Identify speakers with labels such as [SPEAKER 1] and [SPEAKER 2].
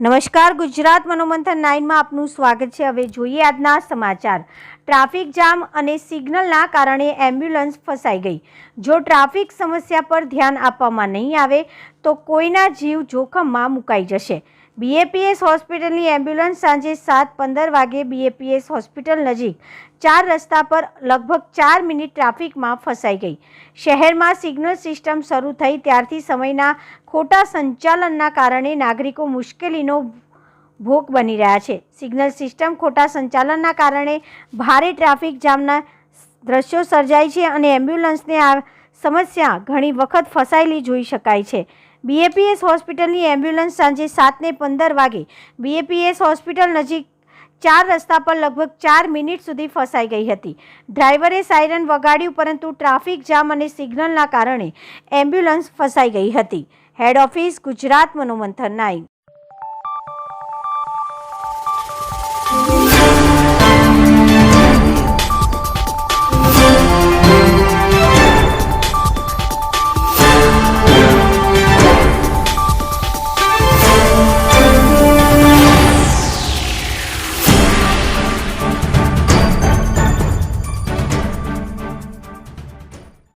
[SPEAKER 1] નમસ્કાર, ગુજરાત મનોમંથન નાઇનમાં આપનું સ્વાગત છે. હવે જોઈએ આજના સમાચાર. ટ્રાફિક જામ અને સિગ્નલના કારણે એમ્બ્યુલન્સ ફસાઈ ગઈ. જો ટ્રાફિક સમસ્યા પર ધ્યાન આપવામાં નહીં આવે, તો કોઈના જીવ જોખમમાં મુકાઈ જશે. બીએપીએસ હોસ્પિટલની એમ્બ્યુલન્સ સાંજે સાત પંદર વાગે બીએપીએસ હોસ્પિટલ નજીક. ચાર રસ્તા પર લગભગ ચાર મિનિટ ટ્રાફિકમાં ફસાઈ ગઈ. શહેરમાં સિગ્નલ સિસ્ટમ શરૂ થઈ ત્યારથી સમયના ખોટા સંચાલનના કારણે નાગરિકો મુશ્કેલીનો ભોગ બની રહ્યા છે. સિગ્નલ સિસ્ટમ ખોટા સંચાલનના કારણે ભારે ટ્રાફિક જામના દ્રશ્યો સર્જાય છે અને એમ્બ્યુલન્સને આ સમસ્યા ઘણી વખત ફસાયેલી જોઈ શકાય છે. બીએપીએસ હોસ્પિટલની એમ્બ્યુલન્સ સાંજે સાતને પંદર વાગે. બીએપીએસ હોસ્પિટલ નજીક ચાર રસ્તા પર લગભગ ચાર મિનિટ સુધી ફસાઈ ગઈ હતી. ડ્રાઈવરે સાયરન વગાડ્યું, પરંતુ ટ્રાફિક જામ અને સિગ્નલના કારણે એમ્બ્યુલન્સ ફસાઈ ગઈ હતી. Head office Gujarat, Manomanthan nine.